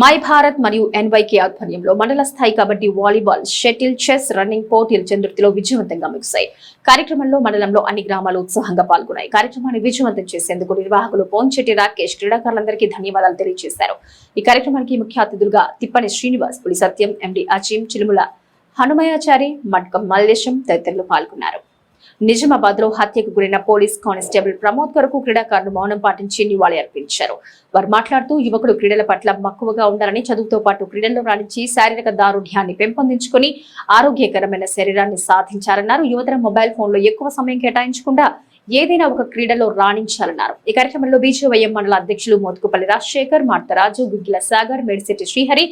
My Bharat మరియు NYK ఆధ్వర్యంలో మండల స్థాయి kabaddi volleyball shuttle chess running పోటీలు చంద్రుతిలో విజయవంతంగా ముగిశాయి. కార్యక్రమంలో మండలంలో అన్ని గ్రామాలు ఉత్సాహంగా పాల్గొన్నాయి. కార్యక్రమాన్ని విజయవంతం చేసేందుకు నిర్వాహకులు పోంచెట్టి రాకేష్ క్రీడాకారులందరికీ ధన్యవాదాలు తెలియజేశారు. ఈ కార్యక్రమానికి ముఖ్య అతిథులుగా తిప్పని శ్రీనివాస్ పులి సత్యం ఎండి అచీం చిలుముల హనుమయాచారి మడ్కం మల్లేశం తదితరులు పాల్గొన్నారు. నిజామాబాద్లో హత్యకు గురైన పోలీస్ కానిస్టేబుల్ ప్రమోద్ కొరకు క్రీడాకారులు మౌనం పాటించి నివాళి అర్పించారు. వారు మాట్లాడుతూ యువకుడు క్రీడల పట్ల మక్కువగా ఉండాలని చదువుతో పాటు క్రీడల్లో రాణించి శారీరక దారుఢ్యాన్ని పెంపొందించుకుని ఆరోగ్యకరమైన శరీరాన్ని సాధించారన్నారు. యువతరం మొబైల్ ఫోన్లో ఎక్కువ సమయం కేటాయించకుండా ఏదైనా ఒక క్రీడలో రాణించాలన్నారు. ఈ కార్యక్రమంలో బీజేవైఎం మండల అధ్యక్షులు మోతుకుపల్లి రాజశేఖర్ మార్తరాజు గుగ్గిల సాగర్ మేడిశెట్టి శ్రీహరి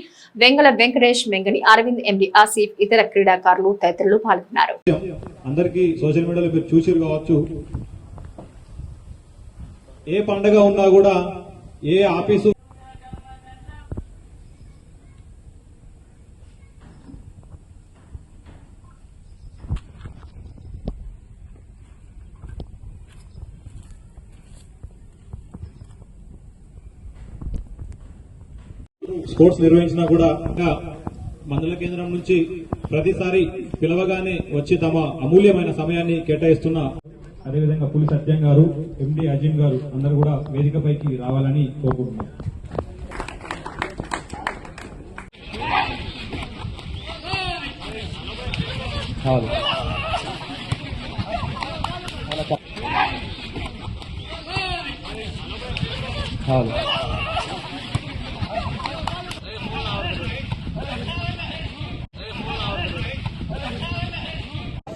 వెంగళ వెంకటేష్ మెంగని అరవింద్ ఎండి ఆసిఫ్ ఇతర క్రీడాకారులు తదితరులు పాల్గొన్నారు. అందరికీ సోషల్ మీడియాలో మీరు కావచ్చు. ఏ పండగ ఉన్నా కూడా ఏ ఆఫీసు స్పోర్ట్స్ నిర్వహించినా కూడా ఇంకా మండల కేంద్రం నుంచి ప్రతిసారి పిలవగానే వచ్చి తమ అమూల్యమైన సమయాన్ని కేటాయిస్తున్న అదేవిధంగా పులి సత్యం గారు ఎండి అజిమ్ గారు అందరూ కూడా వేదికపైకి రావాలని కోరుకుంటున్నారు కోరుకుంటున్నాం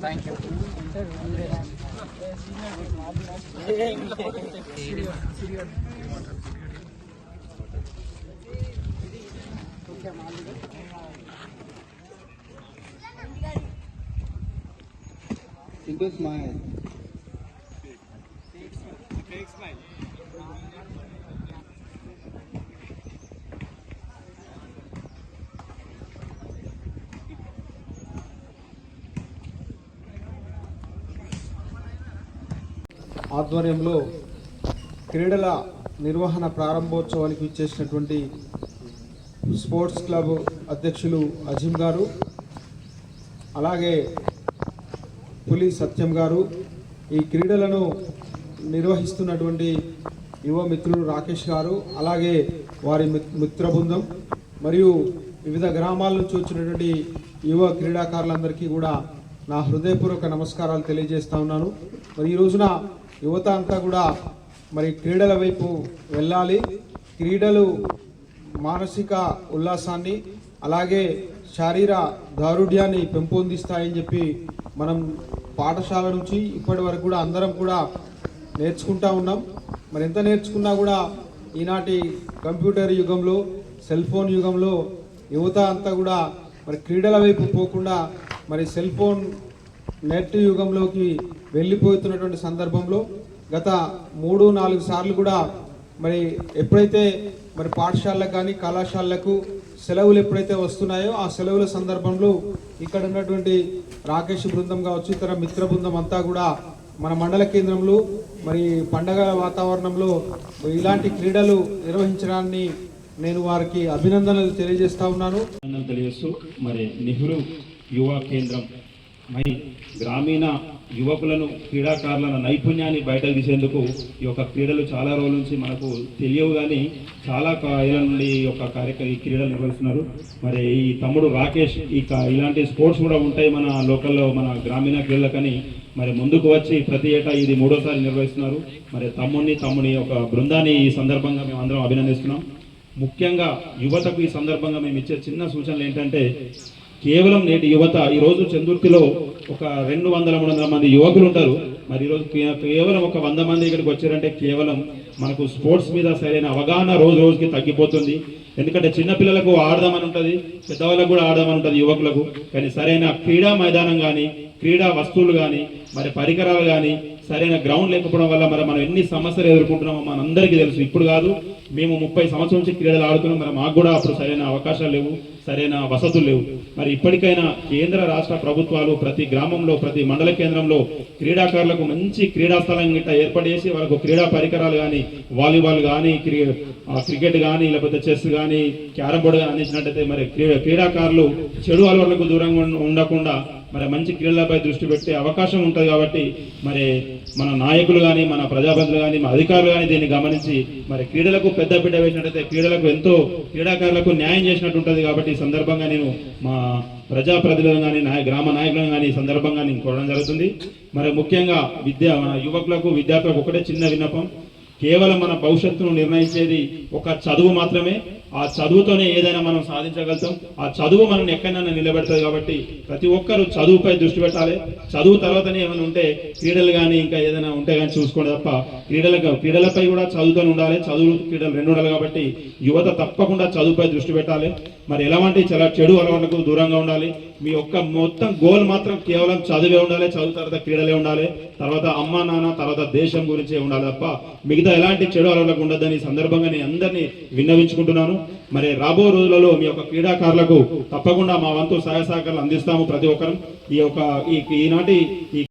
Thank you. Simple smile. ఆధ్వర్యంలో క్రీడల నిర్వహణ ప్రారంభోత్సవానికి ఇచ్చేసినటువంటి స్పోర్ట్స్ క్లబ్ అధ్యక్షులు అజీమ్ గారు అలాగే పులి సత్యం గారు ఈ క్రీడలను నిర్వహిస్తున్నటువంటి యువ మిత్రులు రాకేష్ గారు అలాగే వారి మిత్- మిత్ర బృందం మరియు వివిధ గ్రామాల నుంచి వచ్చినటువంటి యువ క్రీడాకారులందరికీ కూడా నా హృదయపూర్వక నమస్కారాలు తెలియజేస్తా ఉన్నాను. మరి ఈ రోజున యువత అంతా కూడా మరి క్రీడల వైపు వెళ్ళాలి. క్రీడలు మానసిక ఉల్లాసాన్ని అలాగే శారీర దారుఢ్యాన్ని పెంపొందిస్తాయని చెప్పి మనం పాఠశాల నుంచి ఇప్పటి వరకు కూడా అందరం కూడా నేర్చుకుంటా ఉన్నాం. మరి ఎంత నేర్చుకున్నా కూడా ఈనాటి కంప్యూటర్ యుగంలో సెల్ ఫోన్ యుగంలో యువత అంతా కూడా మరి క్రీడల వైపు పోకుండా మరి సెల్ ఫోన్ నెట్ యుగంలోకి వెళ్ళిపోతున్నటువంటి సందర్భంలో గత మూడు నాలుగు సార్లు కూడా మరి ఎప్పుడైతే మరి పాఠశాలకు కానీ కళాశాలకు సెలవులు ఎప్పుడైతే వస్తున్నాయో ఆ సెలవుల సందర్భంలో ఇక్కడ ఉన్నటువంటి రాకేష్ బృందం కావచ్చు ఇతర మిత్ర బృందం అంతా కూడా మన మండల కేంద్రంలో మరి పండగ వాతావరణంలో ఇలాంటి క్రీడలు నిర్వహించడాన్ని నేను వారికి అభినందనలు తెలియజేస్తా ఉన్నాను. తెలియజేస్తూ మరి నెహ్రూ యువ కేంద్రం. మరి గ్రామీణ యువకులను క్రీడాకారుల నైపుణ్యాన్ని బయటకు తీసేందుకు ఈ యొక్క క్రీడలు చాలా రోజుల నుంచి మనకు తెలియవు కానీ చాలా కా- ఏళ్ళ నుండి ఈ యొక్క కార్యక్రమం ఈ క్రీడలు నిర్వహిస్తున్నారు. మరి ఈ తమ్ముడు రాకేష్ ఈ ఇలాంటి స్పోర్ట్స్ కూడా ఉంటాయి మన లోకల్లో మన గ్రామీణ క్రీడలకని. మరి ముందుకు వచ్చి ప్రతి ఏటా ఇది మూడోసారి నిర్వహిస్తున్నారు. మరి తమ్ముడిని తమ్ముని యొక్క బృందాన్ని ఈ సందర్భంగా మేము అందరం అభినందిస్తున్నాం. ముఖ్యంగా యువతకు ఈ సందర్భంగా మేము ఇచ్చే చిన్న సూచనలు ఏంటంటే కేవలం నేటి యువత ఈరోజు రోజు చందుర్తిలో ఒక రెండు వందల మూడు వందల మంది యువకులు ఉంటారు. మరి ఈరోజు కేవలం ఒక వంద మంది ఇక్కడికి వచ్చారంటే కేవలం మనకు స్పోర్ట్స్ మీద సరైన అవగాహన రోజు రోజుకి తగ్గిపోతుంది. ఎందుకంటే చిన్నపిల్లలకు ఆడదామని ఉంటుంది పెద్దవాళ్ళకు కూడా ఆడదామని ఉంటుంది యువకులకు. కానీ సరైన క్రీడా మైదానం కానీ క్రీడా వస్తువులు కానీ మరి పరికరాలు కానీ సరైన గ్రౌండ్ లేకపోవడం వల్ల మరి మనం ఎన్ని సమస్యలు ఎదుర్కొంటున్నామో మనందరికీ తెలుసు. ఇప్పుడు కాదు మేము ముప్పై సంవత్సరం నుంచి క్రీడలు ఆడుతున్నాం. మరి మాకు కూడా అప్పుడు సరైన అవకాశాలు లేవు సరైన వసతులు లేవు. మరి ఇప్పటికైనా కేంద్ర రాష్ట్ర ప్రభుత్వాలు ప్రతి గ్రామంలో ప్రతి మండల కేంద్రంలో క్రీడాకారులకు మంచి క్రీడా స్థలం గిట్ట ఏర్పాటు చేసి వాళ్ళకు క్రీడా పరికరాలు కానీ వాలీబాల్ కానీ క్రికెట్ కానీ లేకపోతే చెస్ కానీ క్యారం బోర్డు కానీ అందించినట్టయితే మరి క్రీడా క్రీడాకారులు చెడు అలవాట్లకు దూరంగా ఉండకుండా మరి మంచి క్రీడలపై దృష్టి పెట్టే అవకాశం ఉంటుంది కాబట్టి మరి మన నాయకులు కానీ మన ప్రజాప్రతినిధులు కానీ మన అధికారులు కానీ దీన్ని గమనించి మరి క్రీడలకు పెద్ద బిడ్డ వేసినట్టయితే క్రీడలకు ఎంతో క్రీడాకారులకు న్యాయం చేసినట్టు ఉంటుంది కాబట్టి ఈ సందర్భంగా నేను మా ప్రజాప్రతినిధులను కానీ నాయ గ్రామ నాయకులను కానీ ఈ సందర్భంగా నేను కోరడం జరుగుతుంది. మరి ముఖ్యంగా విద్య మన యువకులకు విద్యార్థులకు ఒకటే చిన్న విన్నపం. కేవలం మన భవిష్యత్తును నిర్ణయించేది ఒక చదువు మాత్రమే. ఆ చదువుతోనే ఏదైనా మనం సాధించగలుగుతాం. ఆ చదువు మనం ఎక్కడైనా నిలబెడుతుంది కాబట్టి ప్రతి ఒక్కరూ చదువుపై దృష్టి పెట్టాలి. చదువు తర్వాతనే ఏమైనా ఉంటే క్రీడలు కానీ ఇంకా ఏదైనా ఉంటే కానీ చూసుకోండి తప్ప క్రీడలకు క్రీడలపై కూడా చదువుతోనే ఉండాలి. చదువు క్రీడలు రెండు ఉండాలి కాబట్టి యువత తప్పకుండా చదువుపై దృష్టి పెట్టాలి. మరి ఎలాంటి చాలా చెడు అలవాట్లకు దూరంగా ఉండాలి. మీ యొక్క మొత్తం గోల్ మాత్రం కేవలం చదివే ఉండాలి చదువు తర్వాత క్రీడలే ఉండాలి తర్వాత అమ్మ నాన్న తర్వాత దేశం గురించే ఉండాలి తప్ప మిగతా ఎలాంటి చెడు అలవాట్లకు ఉండదని సందర్భంగా నేను అందరినీ విన్నవించుకుంటున్నాను. మరి రాబో రోజులలో మీ యొక్క క్రీడాకారులకు తప్పకుండా మా వంతు సహాయ సహకారాలు అందిస్తాము ప్రతి ఒక్కరం. ఈ యొక్క ఈ ఈనాటి ఈ